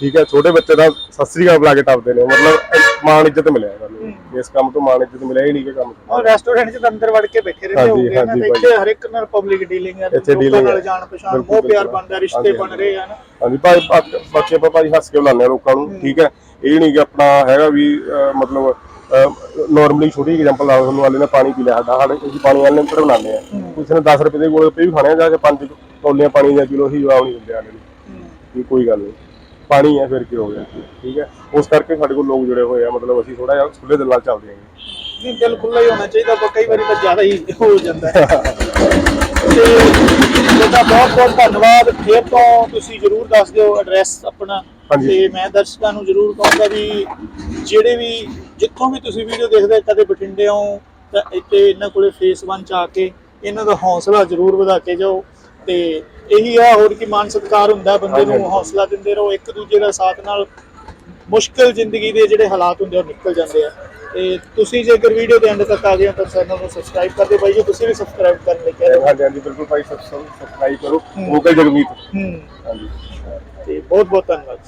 ਠੀਕ ਹੈ ਛੋਟੇ ਬੱਚੇ ਦਾ ਸਤਿ ਸ੍ਰੀ ਅਕਾਲ ਬੁਲਾ ਕੇ ਟੱਪਦੇ ਨੇ। ਮਤਲਬ ਮਾਣ ਇੱਜ਼ਤ ਮਿਲਿਆ ਸਾਨੂੰ ਇਸ ਕੰਮ ਤੋਂ ਮਾਣ ਇੱਜ਼ਤ ਮਿਲਿਆ ਹੀ ਨਹੀਂ ਕਿ ਕੰਮ ਤੋਂ। ਔਰ ਰੈਸਟੋਰੈਂਟ 'ਚ ਤਾਂ ਅੰਦਰ ਵੜ ਕੇ ਬੈਠੇ ਰਹਿੰਦੇ ਹੋਗੇ ਨਾ ਇੱਥੇ ਹਰ ਇੱਕ ਨਾਲ ਪਬਲਿਕ ਡੀਲਿੰਗ ਹੈ ਇੱਥੇ ਲੋਕਾਂ ਨਾਲ। ਜਾਣ ਪਛਾਣ ਮੋਹ ਪਿਆਰ। ਬਣਦਾ ਰਿਸ਼ਤੇ ਬਣ ਰਹੇ ਆ ਨਾ। ਹਾਂਜੀ ਭਾਈ ਬਾ- ਬਾਕੀ ਆਪਾਂ ਭਾਈ ਹੱਸ ਕੇ ਬੁਲਾਉਂਦੇ ਆ ਲੋਕਾਂ ਨੂੰ ਠੀਕ ਹੈ। ਇਹ ਨਹੀਂ ਕਿ ਆਪਣਾ ਹੈਗਾ ਵੀ ਮਤਲਬ ਨਾਰਮਲੀ ਛੋਟੀ ਐਗਜ਼ਾਮਪਲ ਲਾ ਤੁਹਾਨੂੰ ਵਾਲੇ ਨੇ ਪਾਣੀ ਪੀ ਲਿਆ ਸਾਡਾ ਸਾਡੇ ਅਸੀਂ ਪਾਣੀ ਵਾਲੇ ਨੇ ਬਣਾਉਂਦੇ ਆ ਕਿਸੇ ਨੇ 10 ਰੁਪਏ ਦੇ ਗੋਲ ਗੱਪੇ ਵੀ ਖਾਣੇ ਆ ਜਾਂ ਪੰਜ ਕੌਲੀਆਂ ਪਾਣੀ ਦੀਆਂ ਕਿਲੋ ਹੀ ਜਵਾਬ ਨਹੀਂ ਦਿੰਦੇ ਆਲੇ ਨੂੰ। ਵੀ ਕੋਈ ਗੱਲ ਨਹੀਂ। ਪਾਣੀ ਹੈ ਫਿਰ ਕੀ ਹੋ ਗਿਆ? ਠੀਕ ਹੈ? ਉਸ ਕਰਕੇ ਸਾਡੇ ਕੋਲ ਲੋਕ ਜੁੜੇ ਹੋਏ ਆ ਮਤਲਬ ਅਸੀਂ ਥੋੜਾ ਜਿਹਾ ਖੁੱਲੇ ਦਿਲ ਨਾਲ ਚੱਲਦੇ ਹਾਂ ਨਹੀਂ ਦਿਲ ਖੁੱਲਾ ਹੀ ਹੋਣਾ ਚਾਹੀਦਾ ਪਰ ਕਈ ਵਾਰੀ ਤਾਂ ਜ਼ਿਆਦਾ ਹੀ ਹੋ ਜਾਂਦਾ ਹੈ। *laughs* ਤੇ ਤੁਹਾਡਾ ਬਹੁਤ ਬਹੁਤ ਧੰਨਵਾਦ। ਫਿਰ ਤੋਂ ਤੁਸੀਂ ਜਰੂਰ ਦੱਸ ਦਿਓ ਐਡਰੈਸ ਆਪਣਾ। ਤੇ ਮੈਂ ਦਰਸ਼ਕਾਂ ਨੂੰ ਜਰੂਰ ਕਹੂੰਗਾ ਵੀ ਜਿਹੜੇ ਵੀ ਜਿੱਥੋਂ ਵੀ ਤੁਸੀਂ ਵੀਡੀਓ ਦੇਖਦੇ ਕਦੇ ਬਠਿੰਡੇ ਹੋ ਤਾਂ ਇੱਥੇ ਇਹਨਾਂ ਕੋਲੇ ਫੇਸ 1 ਚ ਆ ਕੇ ਇਹਨਾਂ ਦਾ ਹੌਸਲਾ ਜਰੂਰ ਵਧਾ ਕੇ ਜਾਓ। ਤੇ ਇਹੀ ਆ ਹੋਰ ਕੀ ਮਾਨ ਸਤਿਕਾਰ ਹੁੰਦਾ ਬੰਦੇ ਨੂੰ। ਹੌਸਲਾ ਦਿੰਦੇ ਰਹੋ ਇੱਕ ਦੂਜੇ ਦਾ ਸਾਥ ਨਾਲ ਮੁਸ਼ਕਲ ਜ਼ਿੰਦਗੀ ਦੇ ਜਿਹੜੇ ਹਾਲਾਤ ਹੁੰਦੇ ਉਹ ਨਿਕਲ ਜਾਂਦੇ ਆ। ਤੇ ਤੁਸੀਂ ਜੇਕਰ ਵੀਡੀਓ ਦੇ ਐਂਡ ਤੱਕ ਆ ਗਏ ਤਾਂ ਚੈਨਲ ਨੂੰ ਸਬਸਕ੍ਰਾਈਬ ਕਰ ਦਿਓ ਬਾਈ ਜੀ ਤੁਸੀਂ ਵੀ ਸਬਸਕ੍ਰਾਈਬ ਕਰਨ ਲਈ ਕਹਿ ਰਹੇ ਹੋ। ਹਾਂਜੀ ਹਾਂਜੀ ਬਿਲਕੁਲ ਭਾਈ ਸਬਸਕ੍ਰਾਈਬ ਕਰੋ। ਉਹ ਕਈ ਜਗਮੀਤ। ਹੂੰ। ਹਾਂਜੀ। ਤੇ ਬਹੁਤ ਬਹੁਤ ਧੰਨਵਾਦ।